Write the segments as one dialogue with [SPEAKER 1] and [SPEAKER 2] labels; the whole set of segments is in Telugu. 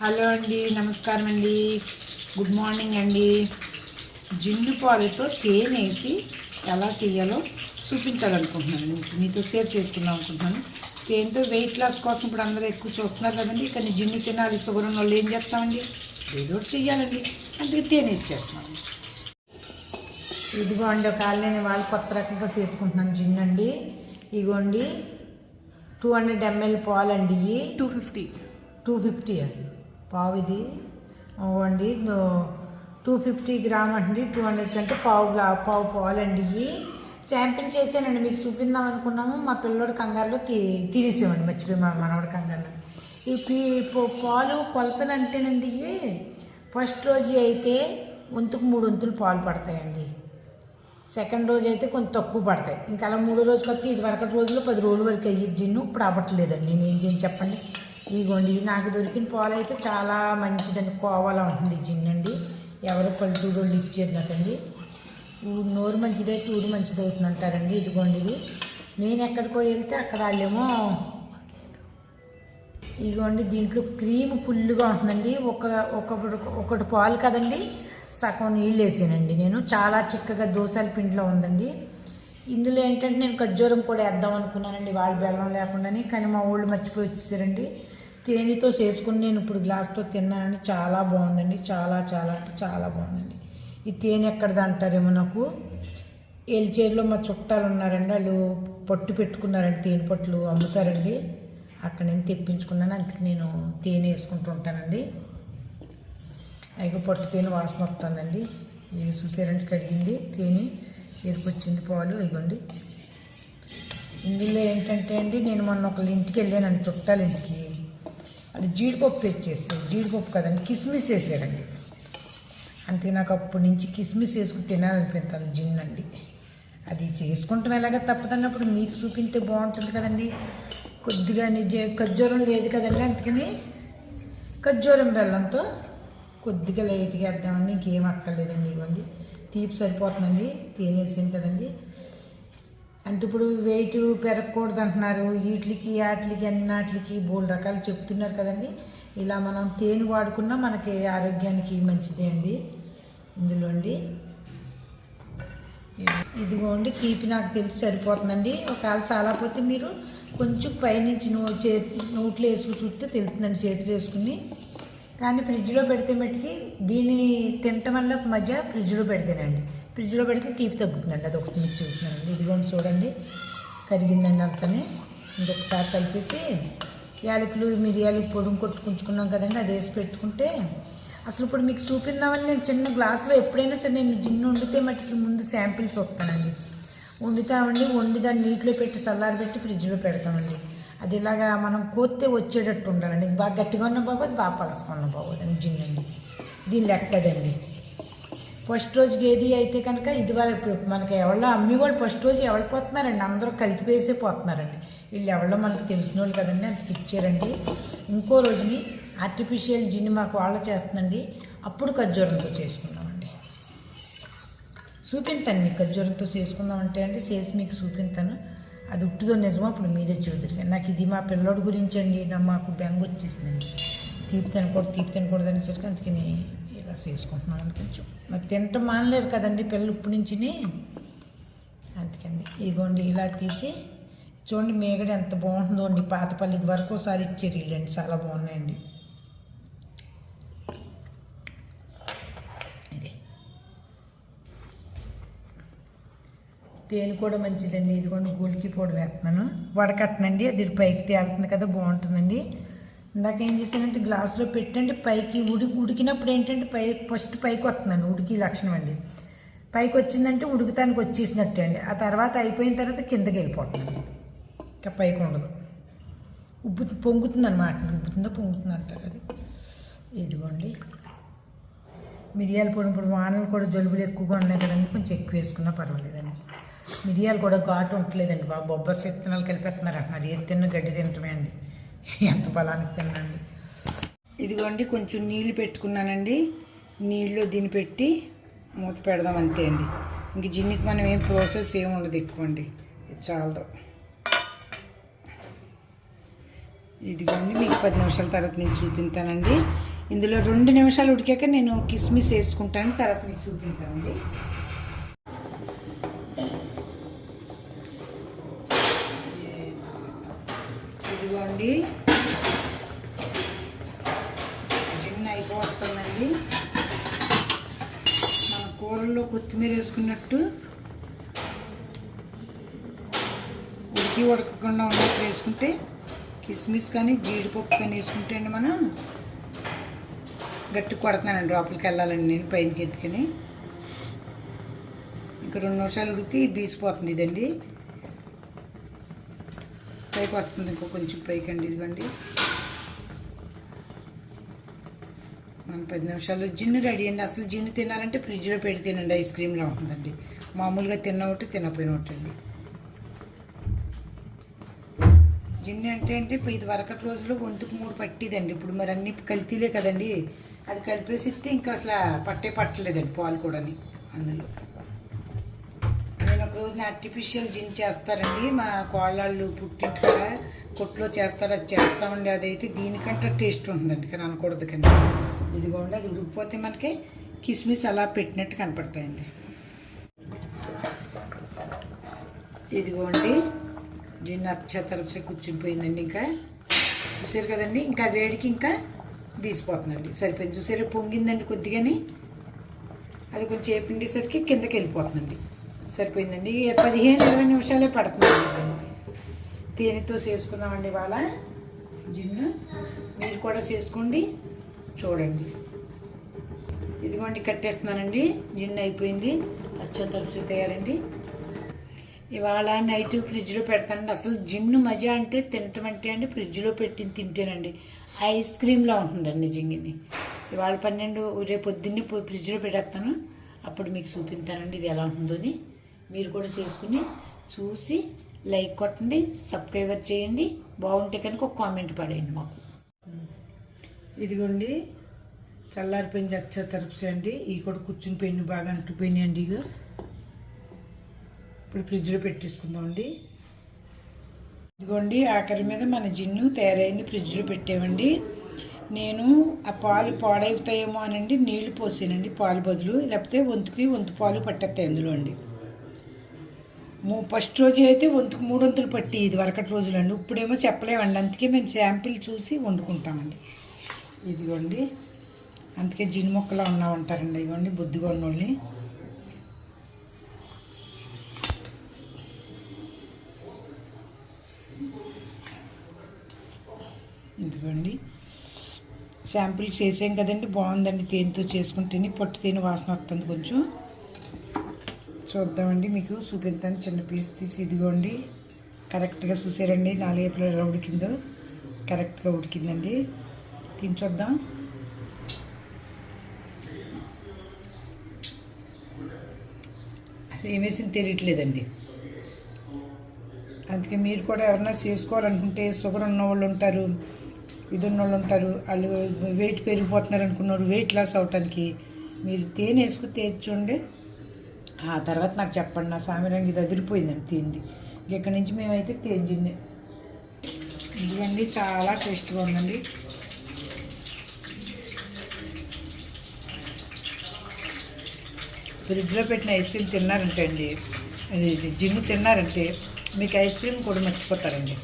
[SPEAKER 1] హలో అండి నమస్కారం అండి. గుడ్ మార్నింగ్ అండి. జిండు పాలతో తేనె వేసి ఎలా చేయాలో చూపించాలనుకుంటున్నాను. మీకు మీతో షేర్ చేసుకుందాం అనుకుంటున్నాను. తేనెతో వెయిట్ లాస్ కోసం ఇప్పుడు అందరూ ఎక్కువ చూస్తున్నారు కదండి. కానీ జిన్ను తినాలి షుగర్ ఉన్న వాళ్ళు ఏం చేస్తామండి? ఏదో ఒకటి చెయ్యాలండి. అందుకే తేనె ఇచ్చేస్తున్నాను. ఇదిగోండి ఒక నేను వాళ్ళు కొత్త రకంగా చేసుకుంటున్నాను జిన్ అండి ఇగోండి టూ హండ్రెడ్ ఎంఎల్ పాలండి ఇవి.
[SPEAKER 2] టూ ఫిఫ్టీ
[SPEAKER 1] టూ ఫిఫ్టీ పావు ఇది అండి టూ ఫిఫ్టీ గ్రామ్ అండి టూ హండ్రెడ్ కంటే పావు గ్లా పావు పాలు అండి ఇవి. శాంపిల్ చేసానండి మీకు చూపిందాం అనుకున్నాము. మా పిల్లోడు కంగారులో తీ తినేసామండి మర్చిపోయి మా మనవడి కంగారులో. ఈ పాలు కొలతలంటేనండి ఫస్ట్ రోజు అయితే వంతుకు మూడు వంతులు పాలు పడతాయండి. సెకండ్ రోజు అయితే కొంచెం తక్కువ పడతాయి. ఇంకా అలా మూడో రోజుకి కొత్త ఇది వరకటి రోజులు పది రోజుల వరకు అయ్యి జిన్ను ఇప్పుడు అవ్వట్లేదండి. నేను ఏం చేయను చెప్పండి? ఇదిగోండి ఇది నాకు దొరికిన పాలు అయితే చాలా మంచిదండి. కోవాలా ఉంటుంది జిన్ను అండి. ఎవరు పల్లెటూరు వాళ్ళు ఇచ్చేది నాకండి. నోరు మంచిదే ఊరు మంచిది అవుతుంది అంటారండి ఇదిగోండి ఇది. నేను ఎక్కడికో వెళ్తే అక్కడ వాళ్ళేమో ఇదిగోండి దీంట్లో క్రీమ్ ఫుల్గా ఉంటుందండి. ఒక ఒకటి ఒకటి పాలు కదండి. సగం నీళ్ళు వేసానండి నేను. చాలా చిక్కగా దోశల పిండిలో ఉందండి. ఇందులో ఏంటంటే నేను ఖర్జూరం కూడా వేద్దాం అనుకున్నానండి వాళ్ళు బెల్లం లేకుండాని కానీ మా ఊళ్ళు మర్చిపోయి వచ్చేసారండి. తేనెతో చేసుకుని నేను ఇప్పుడు గ్లాస్తో తిన్నానండి. చాలా బాగుందండి. చాలా చాలా అంటే చాలా బాగుందండి. ఈ తేనె ఎక్కడిది అంటారేమో నాకు. ఎల్చేరులో మా చుట్టాలు ఉన్నారండి. వాళ్ళు పట్టు పెట్టుకున్నారండి తేనె పట్లు అమ్ముతారండి. అక్కడ నేను తెప్పించుకున్నాను. అందుకు నేను తేనె వేసుకుంటూ ఉంటానండి. అయిగో పట్టు తేనె వాసన వస్తుందండి. ఇది చూసారంటే కడిగింది తేనె. ఎరుకొచ్చింది పాలు ఇవ్వండి ఇందులో ఏంటంటే అండి నేను మొన్న ఒకళ్ళ ఇంటికి వెళ్ళానండి చుట్టాల ఇంటికి. అది జీడిపప్పు తెచ్చేసారు జీడిపప్పు కదండి కిస్మిస్ వేసారండి. అంతే నాకు అప్పటి నుంచి కిస్మిస్ వేసుకుని తినాలనిపిస్తుంది జిన్ అండి. అది చేసుకుంటాం ఎలాగ తప్పదన్నప్పుడు మీకు చూపింటే బాగుంటుంది కదండి. కొద్దిగా నిజ ఖర్జూరం లేదు కదండి అందుకని ఖర్జూరం బెల్లంతో కొద్దిగా లైట్గా వేద్దామండి ఇంకేం అక్కర్లేదండి ఇవ్వండి. తీపి సరిపోతుందండి తేనేసింది కదండి. అంటే ఇప్పుడు వెయిట్ పెరగకూడదు అంటున్నారు. వీటికి వాటికి అన్నాటికి బోల్ రకాలు చెప్తున్నారు కదండి. ఇలా మనం తేనె వాడుకున్నా మనకి ఆరోగ్యానికి మంచిదే అండి. ఇందులో అండి. ఇదిగోండి తీపి నాకు తెలిసి సరిపోతుందండి. ఒకవేళ చాలాపోతే మీరు కొంచెం పైనుంచి నో చే నోట్లో వేసుకుని చూస్తే తెలుస్తుందండి చేతులు వేసుకుని. కానీ ఫ్రిడ్జ్లో పెడితే మట్టికి దీన్ని తినటం వల్ల మధ్య ఫ్రిడ్జ్లో పెడితేనండి. ఫ్రిడ్జ్లో పెడితే తీపి తగ్గుతుందండి. అది ఒకటి మీకు చూస్తున్నానండి. ఇదిగోండి చూడండి. కరిగిందండి అంతనే. ఇంకొకసారి కలిపేసి యాలకులు మిరియాలు పొడుము కొట్టుకుంచుకున్నాం కదండి. అది వేసి పెట్టుకుంటే అసలు ఇప్పుడు మీకు చూపిందామని నేను చిన్న గ్లాసులో ఎప్పుడైనా సరే నేను జిన్ను వండితే మట్టుకి ముందు శాంపిల్ చూస్తానండి. వండుతామండి. వండి దాన్ని నీటిలో పెట్టి చల్లారి పెట్టి ఫ్రిడ్జ్లో పెడతామండి. అది ఇలాగా మనం కోతే వచ్చేటట్టు ఉండాలండి. బాగా గట్టిగా ఉన్న బాగోదు బాగా పలుచుకున్న బాబోదండి జిన్ను అండి. దీని లెక్కదండి. ఫస్ట్ రోజు గేది అయితే కనుక ఇది వాళ్ళు ఇప్పుడు మనకి ఎవరో అమ్మి వాళ్ళు ఫస్ట్ రోజు ఎవరు పోతున్నారండి? అందరూ కలిపివేసే పోతున్నారండి. వీళ్ళు ఎవరో మనకు తెలిసిన వాళ్ళు కదండి అంత ఇచ్చారండి ఇంకో రోజుని ఆర్టిఫిషియల్ జిన్ని మాకు వాళ్ళు చేస్తుందండి. అప్పుడు ఖర్జూరంతో చేసుకుందామండి. చూపింతాను మీకు ఖర్జూరంతో చేసుకుందాం అంటే అండి చేసి మీకు చూపింతాను అది ఉట్టుదో నిజమో అప్పుడు మీరే చూదురు నాకు ఇది మా పిల్లోడి గురించి అండి నా మాకు బెంగ వచ్చేసిందండి. తీపి తినకూడదు తీపి తినకూడదు అనేసరికి అందుకని ఇలా చేసుకుంటున్నాను కొంచెం. మరి తినటం మానలేరు కదండి పిల్లలు ఇప్పటి నుంచి అందుకండి ఇదిగోండి ఇలా తీసి చూడండి మేగడ ఎంత బాగుంటుందో అండి. పాతపల్లి ఇది వరకు ఒకసారి ఇచ్చారు వీళ్ళండి చాలా బాగున్నాయండి ఇది తేనె కూడా మంచిదండి. ఇదిగోండి గోలికి పొడి వేస్తున్నాను. వడకట్టనండి అది పైకి తేలుతుంది కదా బాగుంటుందండి. ఇందాక ఏం చేశానంటే గ్లాసులో పెట్టండి. పైకి ఉడికి ఉడికినప్పుడు ఏంటంటే పై ఫస్ట్ పైకి వస్తుందండి. ఉడికి లక్షణం అండి. పైకి వచ్చిందంటే ఉడికితానికి వచ్చేసినట్టు అండి. ఆ తర్వాత అయిపోయిన తర్వాత కిందకి వెళ్ళిపోతుందండి ఇంకా పైకి ఉండదు. ఉబ్బు పొంగుతుంది అనమాట ఉబ్బుతుందో పొంగుతుంది అంటారు అది. ఇదిగోండి. మిరియాల పొడి ఇప్పుడు వానలు కూడా జలుబులు ఎక్కువగా ఉన్నాయి కదండి. కొంచెం ఎక్కువ వేసుకున్నా పర్వాలేదండి. మిరియాలు కూడా ఘాటు ఉండలేదండి బాబు. బొబ్బరి విత్తనాలు కలిపేస్తున్నారు అంటున్నారు. ఏది తిన్న గడ్డి తింటమే అండి. ఎంత బలానికి తినండి ఇదిగోండి కొంచెం నీళ్ళు పెట్టుకున్నానండి. నీళ్ళు దీన్ని పెట్టి మూత పెడదాం అంతే అండి. ఇంక జిన్నికి మనం ఏం ప్రాసెస్ ఏమి ఉండదు ఎక్కువ అండి ఇది చాలదు. ఇదిగోండి మీకు పది నిమిషాల తర్వాత నేను చూపించానండి. ఇందులో రెండు నిమిషాలు ఉడికాక నేను కిస్మిస్ వేసుకుంటాను తర్వాత మీకు చూపించానండి. ఇదిగోండి జిన్ అయిపోతుందండి. మన కూరల్లో కొత్తిమీర వేసుకున్నట్టు ఉడికి ఉడకకుండా ఉన్నట్టు వేసుకుంటే కిస్మిస్ కానీ జీడిపప్పు కానీ వేసుకుంటే అండి మనం గట్టి కొడతానండి. లోపలికి వెళ్ళాలండి నేను పైనకి ఎత్తుకొని. ఇంకా రెండు నిమిషాలు ఉడికితే బీసిపోతుంది ఇదండి. పైకి వస్తుంది ఇంకో కొంచెం పైకి అండి ఇదిగోండి. మన పది నిమిషాలు జిన్ను రెడీ అండి. అసలు జిన్ను తినాలంటే ఫ్రిడ్జ్లో పెట్టి తినండి ఐస్ క్రీమ్ ఉంటుందండి. మామూలుగా తిన్న ఒకటి తినపోయిన ఒకటి అండి. జిన్ను అంటే అంటే ఇది వరకటి రోజుల్లో గొంతుకు మూడు పట్టిదండి. ఇప్పుడు మరి అన్ని కల్తీలే కదండి. అది కలిపేసి ఇస్తే ఇంకా అసలు పట్టే పట్టలేదండి పాలు కూడాని అందులో. రోజున ఆర్టిఫిషియల్ జిన్ చేస్తారండి. మా కోళ్ళళ్ళు పుట్టింటి కొట్లో చేస్తారు అది చేస్తామండి. అదైతే దీనికంటే టేస్ట్ ఉంటుందండి కానీ అనకూడదు కానీ. ఇదిగోండి అది ఉడికిపోతే మనకి కిస్మిస్ అలా పెట్టినట్టు కనపడతాయండి. ఇదిగోండి జిన్ అచ్చ తరపుసే కూర్చునిపోయిందండి ఇంకా. చూసారు కదండి ఇంకా వేడికి ఇంకా తీసిపోతుందండి సరిపోయింది. చూసారు పొంగిందండి కొద్దిగాని. అది కొంచెం వేపిండేసరికి కిందకి వెళ్ళిపోతుందండి. సరిపోయిందండి. పదిహేను ఇరవై నిమిషాలే పడుతుందండి తేనెతో చేసుకున్నామండి ఇవాళ. జిన్ను. మీరు కూడా చేసుకోండి. చూడండి. ఇదిగోండి కట్టేస్తున్నానండి. జిన్ను అయిపోయింది. అచ్చ తలుసు తయారండి. ఇవాళ నైట్ ఫ్రిడ్జ్లో పెడతానండి. అసలు జిన్ను మజా అంటే తినటం అంటే అండి ఫ్రిడ్జ్లో పెట్టి తింటేనండి. ఐస్ క్రీమ్లా ఉంటుందండి జింగిని ఇవాళ పన్నెండు రేపు పొద్దున్నే ఫ్రిడ్జ్లో పెట్టేస్తాను. అప్పుడు మీకు చూపించానండి ఇది ఎలా ఉంటుందని మీరు కూడా చేసుకుని చూసి లైక్ కొట్టండి సబ్స్క్రైబర్ చేయండి. బాగుంటే కనుక ఒక కామెంట్ పడేయండి మాకు. ఇదిగోండి చల్లారి పెన్ తరపుసే అండి ఈ కూడా కూర్చుని పెన్ను బాగా అంటుపోయినాయి అండి ఇక ఇప్పుడు ఫ్రిడ్జ్లో పెట్టేసుకుందామండి. ఇదిగోండి ఆఖరి మీద మన జిన్ను తయారైంది ఫ్రిడ్జ్లో పెట్టామండి. నేను ఆ పాలు పాడైపోతాయేమో అనండి నీళ్ళు పోసానండి పాలు బదులు. లేకపోతే వంతుకి వంతు పాలు పట్టేస్తాయి అందులో అండి. ఫస్ట్ రోజు అయితే వంతుకు మూడు వంతులు పట్టి ఇది వరకటి రోజులు అండి ఇప్పుడేమో చెప్పలేమండి అందుకే మేము శాంపిల్ చూసి వండుకుంటామండి. ఇదిగోండి. అందుకే జిన్ మొక్కలా ఉన్నా ఉంటారండి ఇదిగోండి బొద్దుగా ఉన్నోళ్ళని ఇదిగోండి. శాంపిల్ చేసాం కదండి? బాగుందండి. తేనెతో చేసుకుంటేనే పట్టు తేనె వాసన వస్తుంది కొంచెం. చూద్దామండి. మీకు చూపిస్తాను చిన్న పీస్ తీసి ఇదిగోండి. కరెక్ట్గా చూసారండి. నాలుగేపులు ఎలా ఉడికిందో. కరెక్ట్గా ఉడికిందండి. తిని చూద్దాం. అసలు ఏం వేసింది తెలియట్లేదండి. అందుకే మీరు కూడా ఎవరన్నా చేసుకోవాలనుకుంటే షుగర్ ఉన్న వాళ్ళు ఉంటారు ఇది ఉన్న వాళ్ళు ఉంటారు వాళ్ళు వెయిట్ పెరిగిపోతున్నారు అనుకున్నారు వెయిట్ లాస్ అవటానికి మీరు తేనె వేసుకుని తేర్చుండి ఆ తర్వాత నాకు చెప్పండి నా ఇది ఎదిరిపోయిందండి తేంది ఇక్కడి నుంచి మేమైతే తేంజింది ఇదిగండి చాలా టేస్ట్గా ఉందండి. ఫ్రిడ్జ్లో పెట్టిన ఐస్ క్రీమ్ తిన్నారంటే అండి అది ఇది జిన్ను తిన్నారంటే మీకు ఐస్ క్రీమ్ కూడా మర్చిపోతారండి.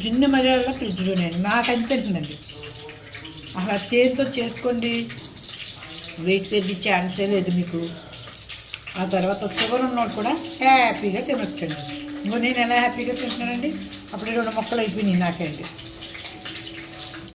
[SPEAKER 1] జిన్ను మర్యాద ఫ్రిడ్జ్లోనే అండి నాకు అనిపించిందండి. అలా చేతితో చేసుకోండి వెయిట్ పెరిగి ఛాన్సే లేదు మీకు. ఆ తర్వాత షుగర్ ఉన్నోడు కూడా హ్యాపీగా తినొచ్చండి. ఇంకో నేను ఎలా హ్యాపీగా తింటున్నానండి? అప్పుడే రెండు మొక్కలు అయిపోయినాయి నాకండి